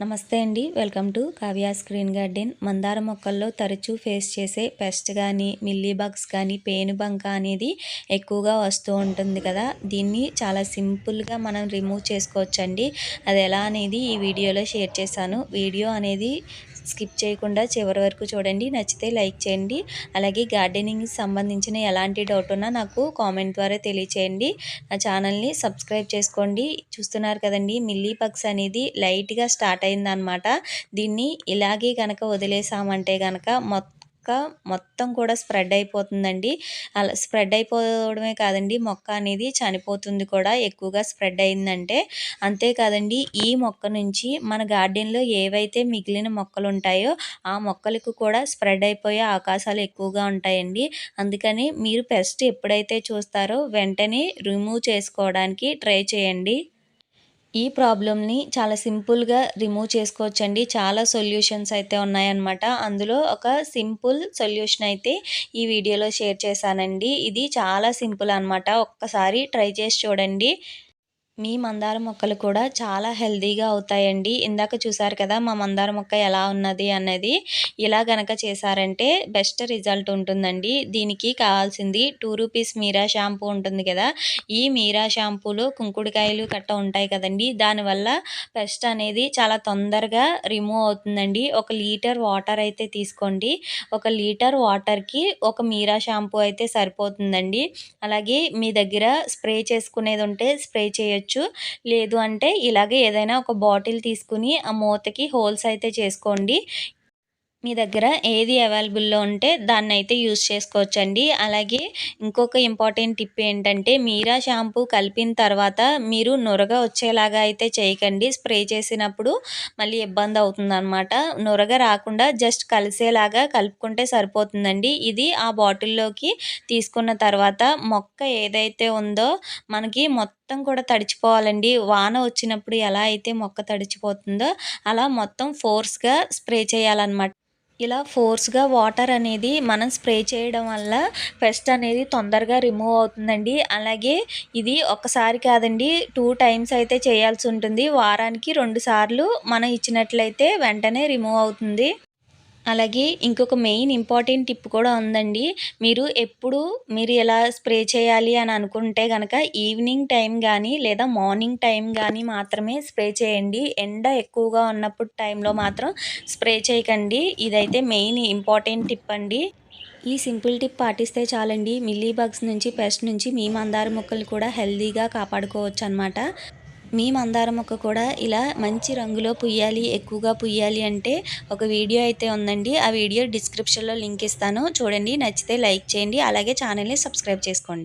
నమస్తే అండి. Welcome to Kavya screen garden. మందార మొక్కల్లో తరచూ ఫేస్ చేసే పెస్ట్ కానీ మిల్లీ బగ్స్ కానీ పేనుబంక అనేది ఎక్కువగా వస్తూ ఉంటుంది కదా. దీన్ని చాలా సింపుల్గా మనం రిమూవ్ చేసుకోవచ్చండి. అది ఎలా అనేది ఈ వీడియోలో షేర్ చేశాను. వీడియో అనేది స్కిప్ చేయకుండా చివరి వరకు చూడండి. నచ్చితే లైక్ చేయండి. అలాగే గార్డెనింగ్కి సంబంధించిన ఎలాంటి డౌట్ ఉన్నా నాకు కామెంట్ ద్వారా తెలియచేయండి. నా ఛానల్ని సబ్స్క్రైబ్ చేసుకోండి. చూస్తున్నారు కదండి మిల్లీ పక్స్ అనేది లైట్గా స్టార్ట్ అయిందనమాట దీన్ని ఇలాగే కనుక వదిలేసామంటే కనుక మొత్తం మొక్క మొత్తం కూడా స్ప్రెడ్ అయిపోతుందండి. అలా స్ప్రెడ్ అయిపోవడమే కాదండి మొక్క అనేది చనిపోతుంది కూడా ఎక్కువగా స్ప్రెడ్ అయిందంటే. అంతేకాదండి ఈ మొక్క నుంచి మన గార్డెన్లో ఏవైతే మిగిలిన మొక్కలు ఉంటాయో ఆ మొక్కలకు కూడా స్ప్రెడ్ అయిపోయే అవకాశాలు ఎక్కువగా ఉంటాయండి. అందుకని మీరు పెస్ట్ ఎప్పుడైతే చూస్తారో వెంటనే రిమూవ్ చేసుకోవడానికి ట్రై చేయండి. ఈ ప్రాబ్లమ్ని చాలా సింపుల్గా రిమూవ్ చేసుకోవచ్చండి. చాలా సొల్యూషన్స్ అయితే ఉన్నాయన్నమాట. అందులో ఒక సింపుల్ సొల్యూషన్ అయితే ఈ వీడియోలో షేర్ చేశానండి. ఇది చాలా సింపుల్ అనమాట ఒక్కసారి ట్రై చేసి చూడండి. మీ మందార మొక్కలు కూడా చాలా హెల్దీగా అవుతాయండి. ఇందాక చూసారు కదా మా మందార మొక్క ఎలా ఉన్నది అన్నది ఇలా గనక చేశారంటే బెస్ట్ రిజల్ట్ ఉంటుందండి. దీనికి కావాల్సింది టూ రూపీస్ మీరా షాంపూ ఉంటుంది కదా. ఈ మీరా షాంపూలో కుంకుడుకాయలు కట్ట ఉంటాయి కదండి. దానివల్ల పెస్ట్ అనేది చాలా తొందరగా రిమూవ్ అవుతుందండి. ఒక లీటర్ వాటర్ అయితే తీసుకోండి. ఒక లీటర్ వాటర్కి ఒక మీరా షాంపూ అయితే సరిపోతుందండి. అలాగే మీ దగ్గర స్ప్రే చేసుకునేది ఉంటే స్ప్రే చేయొచ్చు. చేయొచ్చు. లేదు అంటే ఇలాగే ఏదైనా ఒక బాటిల్ తీసుకుని ఆ మూతకి హోల్స్ అయితే చేసుకోండి. మీ దగ్గర ఏది అవైలబుల్లో ఉంటే దాన్ని అయితే యూస్ చేసుకోవచ్చండి. అలాగే ఇంకొక ఇంపార్టెంట్ టిప్ ఏంటంటే మీరా షాంపూ కలిపిన తర్వాత మీరు నొరగ వచ్చేలాగా అయితే చేయకండి. స్ప్రే చేసినప్పుడు మళ్ళీ ఇబ్బంది అవుతుందన్నమాట. నొరగ రాకుండా జస్ట్ కలిసేలాగా కలుపుకుంటే సరిపోతుందండి. ఇది ఆ బాటిల్లోకి తీసుకున్న తర్వాత మొక్క ఏదైతే ఉందో మనకి మొత్తం మొత్తం కూడా తడిచిపోవాలండి. వాన వచ్చినప్పుడు ఎలా అయితే మొక్క తడిచిపోతుందో అలా మొత్తం ఫోర్స్గా స్ప్రే చేయాలన్నమాట. ఇలా ఫోర్స్గా వాటర్ అనేది మనం స్ప్రే చేయడం వల్ల పెస్ట్ అనేది తొందరగా రిమూవ్ అవుతుందండి. అలాగే ఇది ఒకసారి కాదండి టూ టైమ్స్ అయితే చేయాల్సి ఉంటుంది. వారానికి రెండు సార్లు మనం ఇచ్చినట్లయితే వెంటనే రిమూవ్ అవుతుంది. అలాగే ఇంకొక మెయిన్ ఇంపార్టెంట్ టిప్ కూడా ఉందండి. మీరు ఎప్పుడు మీరు ఎలా స్ప్రే చేయాలి అని అనుకుంటే కనుక ఈవినింగ్ టైం కానీ లేదా మార్నింగ్ టైం కానీ మాత్రమే స్ప్రే చేయండి. ఎండ ఎక్కువగా ఉన్నప్పుడు టైంలో మాత్రం స్ప్రే చేయకండి. ఇదైతే మెయిన్ ఇంపార్టెంట్ టిప్ అండి. ఈ సింపుల్ టిప్ పాటిస్తే చాలండి. మిల్లీ బగ్స్ నుంచి పెస్ట్ నుంచి మీ మందార మొక్కలు కూడా హెల్తీగా కాపాడుకోవచ్చు అనమాట మీ మందార మొక్క కూడా ఇలా మంచి రంగులో పుయ్యాలి ఎక్కువగా పుయ్యాలి అంటే ఒక వీడియో అయితే ఉందండి. ఆ వీడియో డిస్క్రిప్షన్లో లింక్ ఇస్తాను. చూడండి నచ్చితే లైక్ చేయండి. అలాగే ఛానల్ని సబ్స్క్రైబ్ చేసుకోండి.